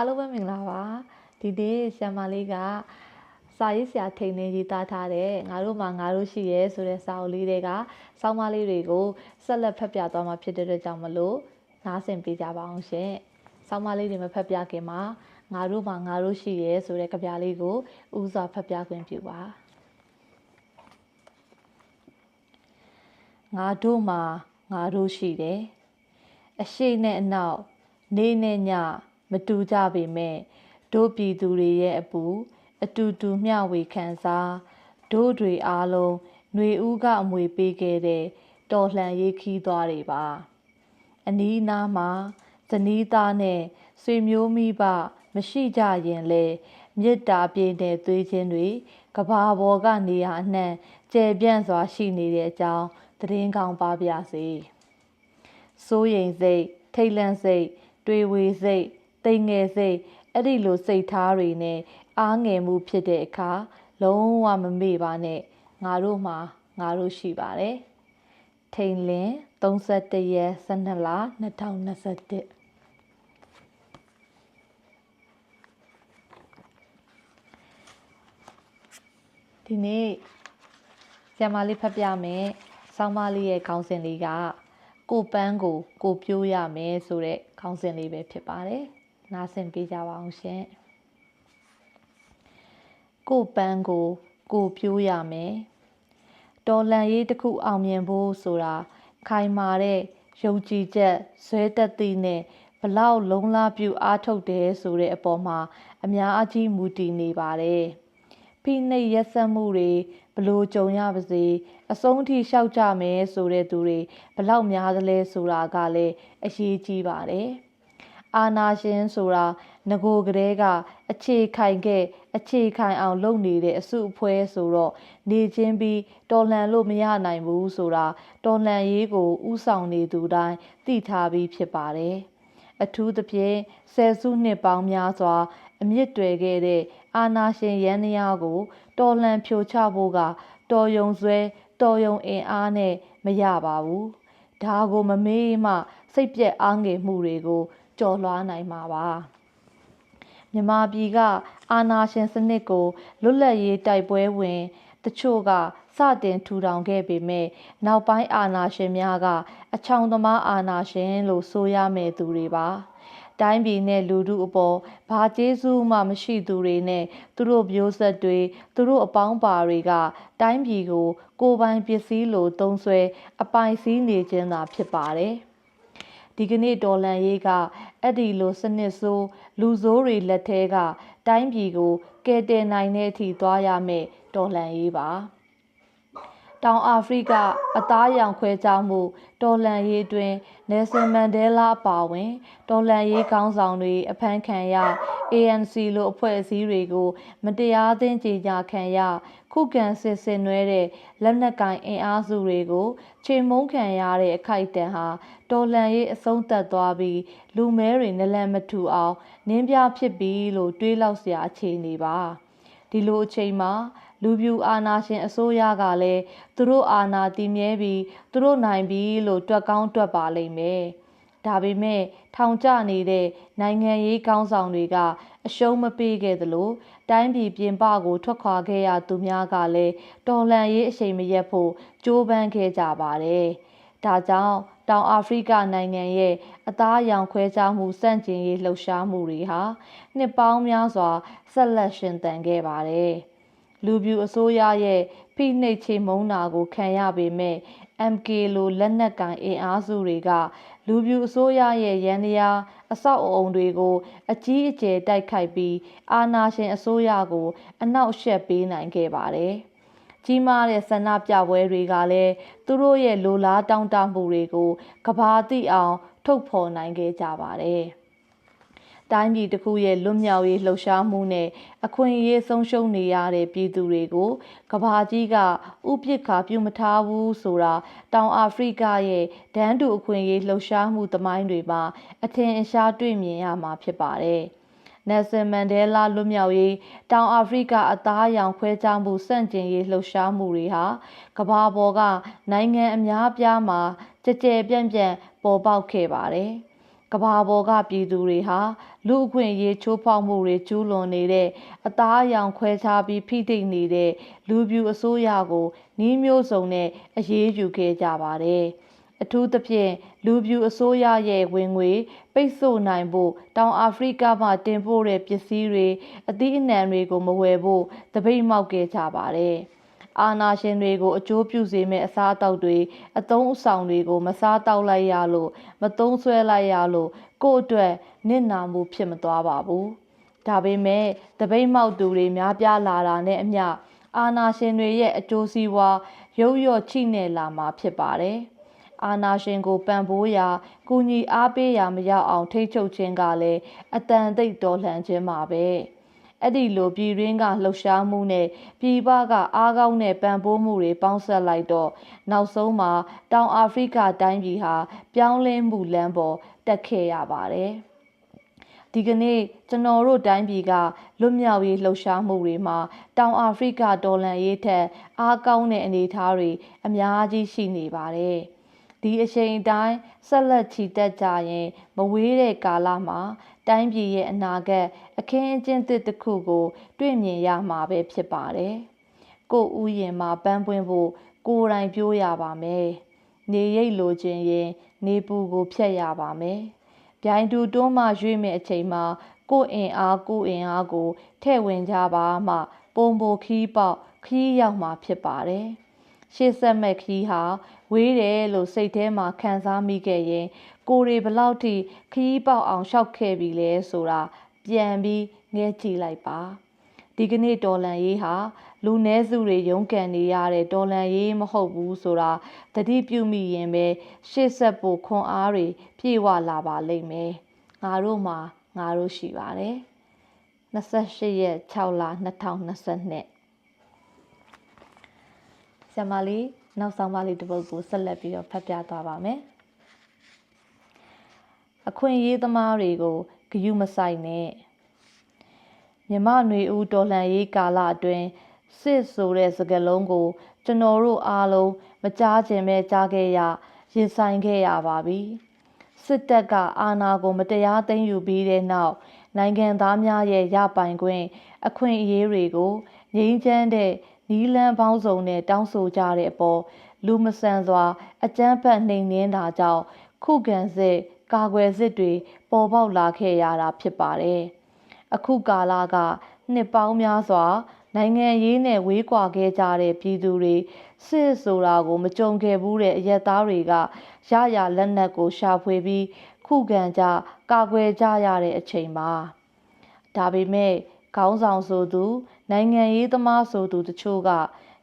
အားလုံးပဲမင်္ဂလာပါဒီနေ့ဆရာမလေးကစာရေးဆရာထိန်နေရေးသားထားတဲ့ငါတို့မှာငါတို့ရှိရဲဆိုတဲ့စာအုပ်လေးတွေကစောင်းမလေးတွေကိုဆက်လက်ဖတ်ပြသွားမှာဖြစ်တဲ့အတွက်ကြောင့်မလို့နားဆင်ပေးကြပါအောင်ရှင်စောင်းမလေးတွေမဖတ်ပြခင်မှာငါတို့မှာငါတို့ရှိရဲဆိုတဲ့ကြပြလေးကိုဥစွာဖတ်ပြခွင့်ပြုပါငါတို့မှာငါတို့ရှိတယ်အရှိနဲ့အနောက်နေနဲ့ည မတူကြပေမဲ့တို့ပြည်သူတွေရဲ့အပူအတူတူမျှဝေခံစားတို့တွေအားလုံးຫນွေဦးကအမွေပေးခဲ့တဲ့တော်လှန်ရေးခီးသွားတွေပါအနီးနားမှာဇနီးသားနဲ့ဆွေမျိုးမိဘမရှိကြရင်လေမေတ္တာပြည့်တဲ့သွေးချင်းတွေကဘာပေါ်ကနေရာအနှံ့ကျယ်ပြန့်စွာရှိနေတဲ့အကြောင်းသတင်းကောင်းပါပြစေစိုးရိမ်စိတ်ထိတ်လန့်စိတ်တွေးဝေစိတ် တိမ်ငယ်စိတ်အဲ့ဒီလိုစိတ်ထားတွေနဲ့အားငယ်မှုဖြစ်တဲ့အခါလုံးဝမမေ့ပါနဲ့ငါတို့မှာငါတို့ရှိပါတယ်ထိန်လင်း31ရက်12လ2021ဒီနေ့ဆရာမလေးဖတ်ပြမယ်ဆောင်းမလေးရဲ့ခေါင်းစဉ်လေးကကိုပန်းကိုကိုပြိုးရမယ်ဆိုတဲ့ခေါင်းစဉ်လေးပဲဖြစ်ပါတယ်။ နားဆင်ပေးကြပါအောင်ရှင်။ကိုပန်းကိုကိုပြိုးရမယ်။တော်လန်ရေးတစ်ခုအောင်မြင်ဖို့ဆိုတာခိုင်မာတဲ့ယုံကြည်ချက်ဇွဲတက်သည့်နဲ့ဘလောက်လုံးလားပြူအားထုတ်တယ်ဆိုတဲ့အပေါ်မှာအများအကြီးမူတည်နေပါတယ်။ဖိနှိပ်ရက်စက်မှုတွေဘလို့ကြုံရပါစေအဆုံးထိလျှောက်ကြမယ်ဆိုတဲ့သူတွေဘလောက်များသလဲဆိုတာကလည်းအရေးကြီးပါတယ်။ အာနာရှင်ဆိုတာငโกကလေးကအခြေခိုင်ခဲ့အခြေခိုင်အောင်လုပ်နေတဲ့အစုအဖွဲ့ဆိုတော့နေချင်းပြီးတော်လှန်လို့မရနိုင်ဘူးဆိုတာတော်လှန်ရေးကိုဥဆောင်နေသူတိုင်းသိထားပြီးဖြစ်ပါတယ်။အထူးသဖြင့်ဆယ်စုနှစ်ပေါင်းများစွာ အမြင့်တွယ်ခဲ့တဲ့အာနာရှင်ရန်ရာကို တော်လှန်ဖြိုချဖို့က တော်ယုံဆွဲတော်ယုံအင်အားနဲ့မရပါဘူး။ဒါကိုမမေးမှစိတ်ပြက်အားငယ်မှုတွေကို ကျော်လွှားနိုင်မှာပါ။မြမပြည်ကအာနာရှင်စနစ်ကိုလွတ်လပ်ရေးတိုက်ပွဲဝင်တချို့ကစတင်ထူထောင်ခဲ့ပေမဲ့နောက်ပိုင်းအာနာရှင်များကအချောင်သမားအာနာရှင်လို့ဆိုရမယ့်သူတွေပါ။တိုင်းပြည်နဲ့လူထုအပေါ်ဘာကျေးဇူးမှမရှိသူတွေနဲ့သူတို့မျိုးဆက်တွေသူတို့အပေါင်းပါတွေက တိုင်းပြည်ကို ကိုယ်ပိုင်ပစ္စည်းလိုသုံးဆွဲအပိုင်စည်းနေခြင်းသာဖြစ်ပါတယ်။ ဒီကနေ့ဒေါ်လန်ရေးကအဲ့ဒီလိုစနစ်ဆိုးလူဆိုးတွေလက်ထဲကတိုင်းပြည်ကိုကယ်တင်နိုင်တဲ့အထိသွားရမယ်ဒေါ်လန်ရေးပါ။ တောင်အာဖရိကအသားရောင်ခွဲခြားမှုတော်လှန်ရေးတွင်နယ်ဆင်မန်ဒဲလာအပါအဝင် တော်လှန်ရေးခေါင်းဆောင်တွေအဖမ်းခံရ ANC လိုအဖွဲ့အစည်းတွေကို မတရားသင်းကြေညာခံရခုခံစစ်ဆင်နွှဲတဲ့လက်နက်ကင်အင်အားစုတွေကိုခြေမုံခံရတဲ့အခိုက်အတန့်ဟာတော်လှန်ရေးအဆုံးသတ်သွားပြီးလူမဲတွေနလန်မထူအောင်နင်းပြဖြစ်ပြီးလို့တွေးလောက်စရာအခြေအနေပါဒီလိုအချိန်မှာ လူပြူအာနာရှင်အစိုးရကလည်းသူတို့အာဏာတည်မြဲပြီးသူတို့နိုင်ပြီလို့တွက်ကောင်းတွက်ပါလိမ့်မယ်။ဒါပေမဲ့ထောင်ကျနေတဲ့နိုင်ငံရေးကောင်းဆောင်တွေကအရှုံးမပေးခဲ့သလိုတိုင်းပြည်ပြင်ပကိုထွက်ခွာခဲ့ရသူများကလည်းတော်လှန်ရေးအချိန်မရက်ဖို့ကြိုးပမ်းခဲ့ကြပါတယ်။ဒါကြောင့်တောင်အာဖရိကနိုင်ငံရဲ့အသားရောင်ခွဲခြားမှုစန့်ကျင်ရေးလှုပ်ရှားမှုတွေဟာနှစ်ပေါင်းများစွာဆက်လက်ရှင်သန်ခဲ့ပါတယ်။ လူပြူအစိုးရရဲ့ဖိနှိပ်ချေမုန်းတာကိုခံရပေမဲ့ MK လိုလက်နက်ကန်အင်အားစုတွေက လူပြူအစိုးရရဲ့ရန်တရားအဆောက်အအုံတွေကို အကြီးအကျယ်တိုက်ခိုက်ပြီးအာဏာရှင်အစိုးရကို အနောက်ရှက်ပေးနိုင်ခဲ့ပါတယ်။ကြီးမားတဲ့ဆန္ဒပြပွဲတွေကလည်းသူတို့ရဲ့လိုလားတောင်းတမှုတွေကိုကဘာတိအောင် ထုတ်ဖော်နိုင်ခဲ့ကြပါတယ်။ တိုင်းပြည်တစ်ခုရဲ့လွတ်မြောက်ရေးလှုပ်ရှားမှုနဲ့အခွင့်အရေးဆုံးရှုံးနေရတဲ့ပြည်သူတွေကိုကဘာကြီးကဥပစ်ခါပြုမထားဘူးဆိုတာတောင်အာဖရိကရဲ့ဒန်းတူအခွင့်အရေးလှုပ်ရှားမှုသမိုင်းတွေမှာအထင်အရှားတွေ့မြင်ရမှာဖြစ်ပါတယ်။နယ်ဆင်မန်ဒဲလာလွတ်မြောက်ရေးတောင်အာဖရိကအသားအရောင်ခွဲခြားမှုစန့်ကျင်ရေးလှုပ်ရှားမှုတွေဟာကဘာပေါ်ကနိုင်ငံအများအပြားမှာကြကြဲပြန့်ပြန့်ပေါ်ပေါက်ခဲ့ပါတယ်။ ကဘာပေါ်ကပြည်သူတွေဟာလူအခွင့်အရေးချိုးဖောက်မှုတွေကျူးလွန်နေတဲ့အသားအယောင်ခွဲခြားပြီးဖိတိတ်နေတဲ့လူပြူအစိုးရကိုနှီးမျိုးစုံနဲ့အရေးယူခဲ့ကြပါတယ်။အထူးသဖြင့်လူပြူအစိုးရရဲ့ဝင်ငွေပိတ်ဆို့နိုင်ဖို့တောင်အာဖရိကမှတင်ပို့တဲ့ပစ္စည်းတွေအသီးအနှံတွေကိုမဝယ်ဖို့တပိတ်မောက်ခဲ့ကြပါတယ်။ အာနာရှင်တွေကိုအကျိုးပြုစေမယ့်အစားအသောက်တွေအသုံးအဆောင်တွေကို မစားတောက်လိုက်ရလို့မသုံးဆွဲလိုက်ရလို့ကိုယ့်အတွက်နစ်နာမှုဖြစ်မသွားပါဘူး။ဒါပေမဲ့တပိတ်မောက်သူတွေများပြားလာတာနဲ့အမျှအာနာရှင်တွေရဲ့အကျိုးစီးပွားရုပ်ရော့ချိနေလာမှာဖြစ်ပါတယ်။အာနာရှင်ကိုပံ့ပိုးရာကုညီအားပေးရာမရောက်အောင်ထိ ंछ ုပ်ခြင်းကလည်းအတန်သိပ်တော်လှန်ခြင်းပါပဲ။ အဲ့ဒီလိုပြည်ရင်းကလှုပ်ရှားမှုနဲ့ပြည်ပကအားကောင်းတဲ့ပံ့ပိုးမှုတွေပေါင်းဆက်လိုက်တော့နောက်ဆုံးမှာတောင်အာဖရိကတိုင်းပြည်ဟာပြောင်းလဲမှုလမ်းပေါ်တက်ခဲ့ရပါတယ်။ဒီကနေ့ကျွန်တော်တို့တိုင်းပြည်ကလွတ်မြောက်ရေးလှုပ်ရှားမှုတွေမှာတောင်အာဖရိကဒေါ်လန်ရေးထက်အားကောင်းတဲ့အနေအထားတွေအများကြီးရှိနေပါတယ်။ဒီအချိန်တိုင်းဆက်လက်ချီတက်ကြရင်မဝေးတဲ့ကာလမှာ တိုင်းပြည်ရဲ့အနာဂတ်အခင်းအကျင်းသစ်တစ်ခုကို တွေ့မြင်ရမှာပဲဖြစ်ပါတယ်။ကိုဥယျင်မှာပန်းပွင့်ဖို့ကိုယ်တိုင်ပြောရပါမယ်။နေရိပ်လိုချင်ရင် နေပူကိုဖျက်ရပါမယ်။ဗျိုင်းတူတွန်းမှရွေ့မဲ့အချိန်မှာကိုအင်အားကိုအင်အားကိုထဲ့ဝင်ကြပါမှ ပုံပိုခီးပေါက်ခီးရောက်မှာဖြစ်ပါတယ်။ ရှေ့ဆက်မဲ့ခီးဟာဝေးတယ်လို့စိတ်ထဲမှာခံစားမိခဲ့ရင်ကိုရီဘလောက်ထိခီးပေါက်အောင်ရှောက်ခဲ့ပြီလဲဆိုတာပြန်ပြီးငဲကြည့်လိုက်ပါဒီကနေ့တော်လန်ရေးဟာလူနည်းစုတွေရုန်းကန်နေရတဲ့တော်လန်ရေးမဟုတ်ဘူးဆိုတာတတိပြုမိရင်ပဲရှေ့ဆက်ဖို့ခွန်အားတွေပြည့်ဝလာပါလိမ့်မယ်ငါတို့မှာငါတို့ရှိပါတယ်28ရက်6လ2022 ဆရာမလေးနောက်ဆောင်ပါလေးတစ်ပုဒ်ကိုဆက်လက်ပြီးတော့ဖတ်ပြသွားပါမယ်အခွင့်အရေးသမားတွေကိုဂယုမဆိုင်နဲ့မြမနွေဦးတော်လှန်ရေးကာလအတွင်းစစ်ဆိုတဲ့စကားလုံးကို ကျွန်တော်တို့အားလုံးမကြားခြင်းပဲကြားခဲ့ရရင်ဆိုင်ခဲ့ရပါပြီစစ်တပ်ကအာဏာကိုမတရားသိမ်းယူပြီးတဲ့နောက်နိုင်ငံသားများရဲ့ရပိုင်ခွင့် အခွင့်အရေးတွေကိုငြိမ်းချမ်းတဲ့ နီးလန်းပေါင်းစုံနဲ့တောင်းဆိုကြတဲ့အပေါ်လူမဆန်စွာ အကြမ်းဖက်နှိမ်နင်းတာကြောင့်ခုခံစစ်ကာကွယ်စစ်တွေပေါ်ပေါက်လာခဲ့ရတာဖြစ်ပါတယ်။အခုကာလကနှစ်ပေါင်းများစွာ နိုင်ငံရေးနဲ့ဝေးကွာခဲ့ကြတဲ့ပြည်သူတွေစစ်ဆိုတာကိုမကြုံခဲ့ဘူးတဲ့အရက်သားတွေကရရလက်နက်ကိုရှာဖွေပြီးခုခံကြကာကွယ်ကြရတဲ့အချိန်ပါဒါပေမဲ့ခေါင်းဆောင်ဆိုသူ နိုင်ငံရေးသမားဆိုသူတချို့က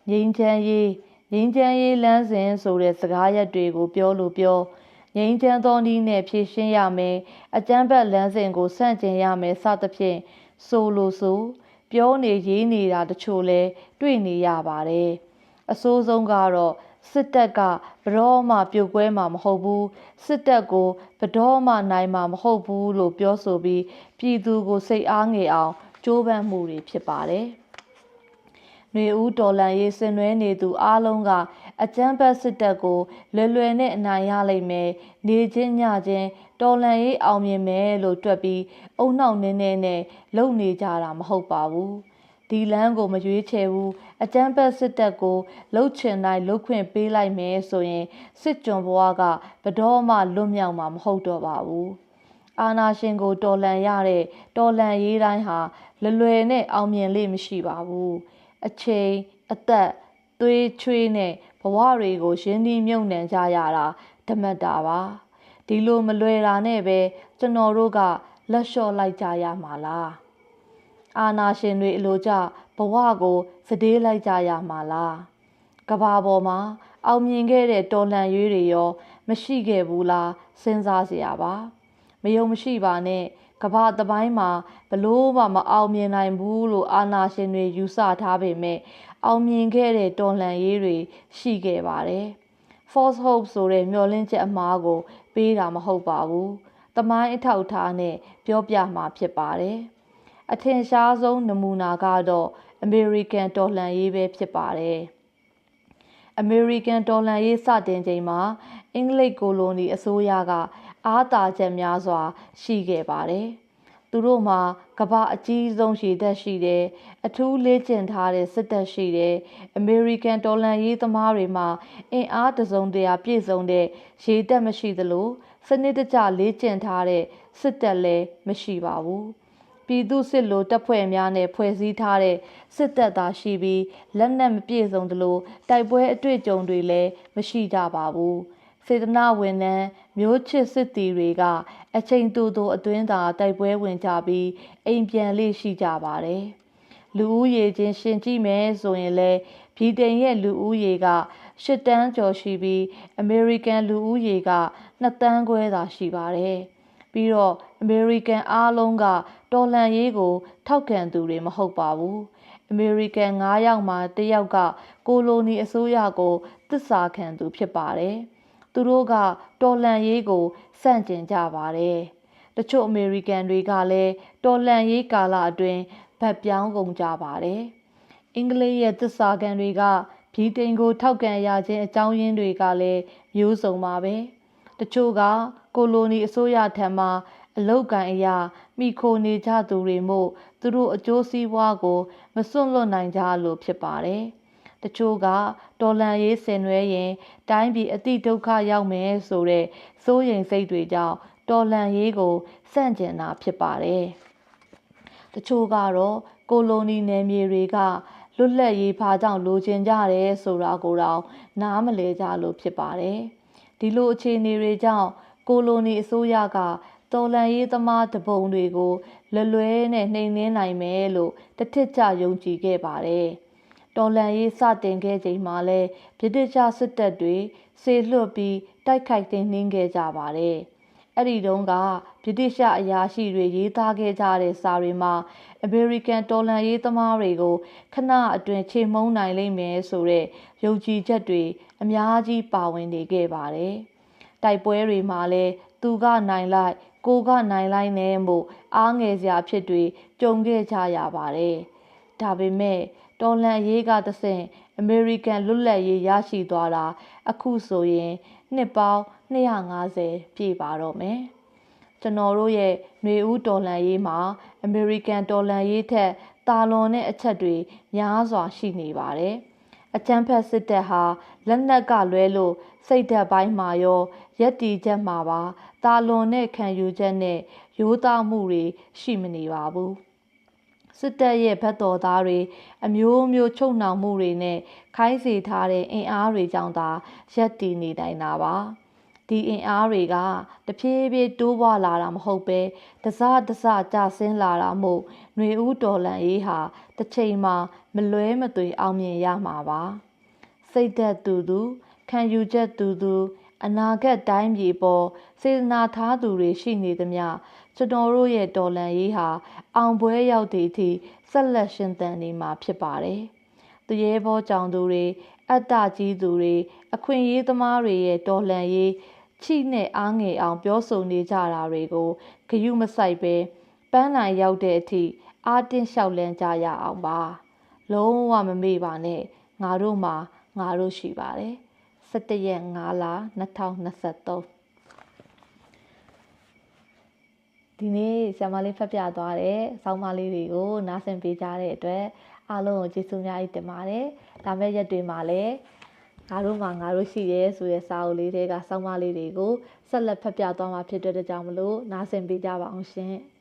ငြိမ်းချမ်းရေးငြိမ်းချမ်းရေးလမ်းစဉ်ဆိုတဲ့စကားရပ်တွေကိုပြောလို့ပြောငြိမ်းချမ်းသောနည်းနဲ့ဖြည့်ရှင်းရမယ်အကြမ်းဖက်လမ်းစဉ်ကိုဆန့်ကျင်ရမယ်စသဖြင့်ဆိုလိုဆိုပြောနေရေးနေတာတချို့လဲတွေ့နေရပါတယ်အဆိုးဆုံးကတော့စစ်တပ်ကဘရောမှပြုတ်ကွဲမှာမဟုတ်ဘူးစစ်တပ်ကိုဘတော်မှနိုင်မှာမဟုတ်ဘူးလို့ပြောဆိုပြီးပြည်သူကိုစိတ်အားငယ်အောင် ကြိုးပမ်းမှုတွေဖြစ်ပါတယ်။ຫນွေဦးတော်လန်ရေးဆင်နွှဲနေသူအားလုံးကအကြမ်းဖက်စစ်တပ်ကိုလွယ်လွယ်နဲ့အနိုင်ရလိမ့်မယ်နေချင်းညချင်းတော်လန်ရေးအောင်မြင်မယ်လို့တွက်ပြီးအုံနှောက်နေနေနဲ့လုံနေကြတာမဟုတ်ပါဘူးဒီလမ်းကိုမရွေးချယ်ဘူးအကြမ်းဖက်စစ်တပ်ကိုလှုပ်ချင်တိုင်းလှုပ်ခွင့်ပေးလိုက်မယ်ဆိုရင်စစ်ကြုံဘဝကဘတော်မှလွတ်မြောက်မှာမဟုတ်တော့ပါဘူးအာနာရှင်ကိုတော်လန်ရတဲ့တော်လန်ရေးတိုင်းဟာ လွယ်လွယ်နဲ့အောင်မြင်လိမ့်မရှိပါဘူးအချိန်အသက်သွေးချွေးနဲ့ဘဝတွေကိုရင်းနှီးမြုပ်နှံကြရတာဓမတ်တာပါဒီလိုမလွယ်တာနဲ့ပဲကျွန်တော်တို့ကလက်လျှော့လိုက်ကြရမှာလားအာနာရှင်တွေအလိုကြဘဝကိုစတေးလိုက်ကြရမှာလားကဘာပေါ်မှာအောင်မြင်ခဲ့တဲ့တော်လှန်ရေးတွေရော မရှိခဲ့ဘူးလားစဉ်းစားစရာပါမ ယုံမရှိပါနဲ့ကမ္ဘာတပိုင်းမှာဘလို့မှမအောင်မြင်နိုင်ဘူးလို့အာနာရှင်တွေယူဆထားပေမဲ့အောင်မြင်ခဲ့တဲ့တော်လှန်ရေးတွေရှိခဲ့ပါတယ်။ false hope ဆိုတဲ့မျှော်လင့်ချက်အမှားကိုပေးတာမဟုတ်ပါဘူး။တမိုင်းအထောက်ထားနဲ့ပြောပြမှာဖြစ်ပါတယ်။အထင်ရှားဆုံးနမူနာကတော့ American တော်လှန်ရေးပဲဖြစ်ပါတယ်။ American တော်လှန်ရေးစတင်ချိန်မှာအင်္ဂလိပ်ကိုလိုနီအစိုးရက အားသာချက်များစွာ ရှိခဲ့ပါတယ်။သူတို့မှာကမ္ဘာအကြီးဆုံးရေတပ်ရှိတယ်။အထူးလေ့ကျင့်ထားတဲ့စစ်တပ်ရှိတယ်။ American တော်လှန်ရေးသမားတွေမှာအင်အားတစုံတရာပြည့်စုံတဲ့ရေတပ်မရှိသလိုစနစ်တကျလေ့ကျင့်ထားတဲ့စစ်တပ်လည်းမရှိပါဘူး။ပြည်သူစစ်လိုတပ်ဖွဲ့များနဲ့ဖွဲ့စည်းထားတဲ့စစ်တပ်သာရှိပြီးလက်နက်မပြည့်စုံသလိုတိုက်ပွဲအတွေ့အကြုံတွေလည်းမရှိကြပါဘူးစေတနာဝန်ထမ်း မျိုးချစ်စစ်တီတွေကအချိန်တူတူအတွင်းသာတိုက်ပွဲဝင်ကြပြီးအိမ်ပြန်လေးရှိကြပါတယ်လူဦးရေချင်းရှင်ကြည့်မယ်ဆိုရင်လည်းဗြိတိန်ရဲ့လူဦးရေက၈တန်းကျော်ရှိပြီးအမေရိကန်လူဦးရေက2တန်းခွဲသာရှိပါတယ်ပြီးတော့အမေရိကန်အားလုံးကတော်လန်ရေးကို ထောက်ခံသူတွေမဟုတ်ပါဘူးအမေရိကန်9ယောက်မှာတစ်ယောက်ကကိုလိုနီအစိုးရကိုသစ္စာခံသူဖြစ်ပါတယ်။ သူတို့ကတော်လန်ရေးကိုစန့်ကျင်ကြပါတယ်။တချို့အမေရိကန်တွေကလည်းတော်လန်ရေးကာလအတွင်းဗတ်ပြောင်းကုန်ကြပါတယ်။အင်္ဂလိပ်ရဲ့သစ္စာခံတွေကဗြိတိန်ကို ထောက်ခံရခြင်းအကြောင်းရင်းတွေကလည်းမျိုးစုံပါပဲ။တချို့ကကိုလိုနီအစိုးရထံမှအလောက်ကန်အရာမိခိုနေကြသူတွေမို့သူတို့အကျိုးစီးပွားကို မစွန့်လွတ်နိုင်ကြလို့ဖြစ်ပါတယ်။ တချို့ကတော်လန်ရေးဆင်နွှဲရင် တိုင်းပြည်အတိဒုက္ခရောက်မယ်ဆိုတဲ့စိုးရိမ်စိတ်တွေကြောင့်တော်လန်ရေးကိုစန့်ကျင်တာဖြစ်ပါတယ်။တချို့ကတော့ကိုလိုနီနယ်မြေတွေကလွတ်လပ်ရေးဖာကြောင့်လိုချင်ကြတယ်ဆိုတာကိုတော့နားမလည်ကြလို့ဖြစ်ပါတယ်။ဒီလိုအခြေအနေတွေကြောင့်ကိုလိုနီအစိုးရကတော်လန်ရေးသမားတပုံတွေကိုလွယ်လွယ်နဲ့နှိမ်နင်းနိုင်မယ်လို့တထစ်ချယုံကြည်ခဲ့ပါတယ်။ တော်လန်ရေးစတင်ခဲ့ချိန်မှာလဲဗြိတိရှစစ်တပ်တွေဆေလွတ်ပြီးတိုက်ခိုက်တင်နှင်းခဲ့ကြပါတယ်။အဲ့ဒီတုန်းကဗြိတိရှအရာရှိတွေရေးသားခဲ့ကြတဲ့စာတွေမှာအမေရိကန်တော်လှန်ရေးသမားတွေကိုခဏအတွင်းချိန်မုံနိုင်လိမ့်မယ်ဆိုတဲ့ယုံကြည်ချက်တွေအများကြီးပါဝင်နေခဲ့ပါတယ်။တိုက်ပွဲတွေမှာလည်းသူကနိုင်လိုက်ကိုကနိုင်လိုက်နေမှုအားငယ်စရာဖြစ်တွေကြုံခဲ့ကြရပါတယ်။ ဒါပေမဲ့တော်လန်ရေးကတဆင့်အမေရိကန်လွတ်လပ်ရေးရရှိသွားတာအခုဆိုရင်နှစ်ပေါင်း250ပြည့်ပါတော့မယ်။ကျွန်တော်တို့ရဲ့ຫນွေဦးတော်လန်ရေးမှာအမေရိကန်တော်လန်ရေးထက်တာလွန်တဲ့အချက်တွေများစွာရှိနေပါတယ်။အချမ်းဖက်စစ်တပ်ဟာလက်နက်ကလွဲလို့စိတ်ဓာတ်ပိုင်းမှာရောရက်တီချက်မှာပါတာလွန်တဲ့ခံယူချက်နဲ့ရိုးသားမှုတွေရှိမနေပါဘူး စစ်တပ်ရဲ့ဘက်တော်သားတွေအမျိုးမျိုးချုပ်နှောင်မှုတွေနဲ့ခိုင်းစေထားတဲ့အင်အားတွေကြောင့်သာရက်တည်နေနိုင်တာပါဒီအင်အားတွေကတဖြည်းဖြည်းတိုးပွားလာတာမဟုတ်ပဲတစတစကျဆင်းလာတာမို့ຫນွေဦးတော်လန်ရေးဟာတစ်ချိန်မှာမလွဲမသွေအောင်မြင်ရမှာပါစိတ်သက်သူသူခံယူချက်သူသူ အနာဂတ်တိုင်းပြည်ပေါ်စေတနာထားသူတွေရှိနေသမျှကျွန်တော်တို့ရဲ့တော်လန်ရေးဟာအောင်ပွဲရောက်သည့်အထိဆက်လက်ရှင်သန်နေမှာဖြစ်ပါတယ်။သူရဲဘောကြောင်သူတွေအတ္တကြီးသူတွေအခွင့်အရေးသမားတွေရဲ့တော်လန်ရေးချိနဲ့အားငယ်အောင်ပြောဆိုနေကြတာတွေကိုဂယုမဆိုင်ပဲပန်းနိုင်ရောက်တဲ့အထိအားတင်းလျှောက်လန်းကြရအောင်ပါ။လုံးဝမမေ့ပါနဲ့ငါတို့မှာငါတို့ရှိပါတယ်။ 17ရက်5လ2023ဒီနေ့ဆရာမလေးဖတ်ပြသွားတဲ့ဆောင်းပါးလေးတွေကိုနားဆင်ပေးကြတဲ့အတွက်အားလုံးကိုကျေးဇူးများကြီးတင်ပါတယ်။ဒါမဲ့ရက်တွေမှာလည်းငါတို့မှာငါတို့ရှိရဲဆိုတဲ့စာအုပ်လေးတွေကဆောင်းပါးလေးတွေကိုဆက်လက်ဖတ်ပြသွားမှာဖြစ်တဲ့ကြောင့်မလို့နားဆင်ပေးကြပါအောင်ရှင်။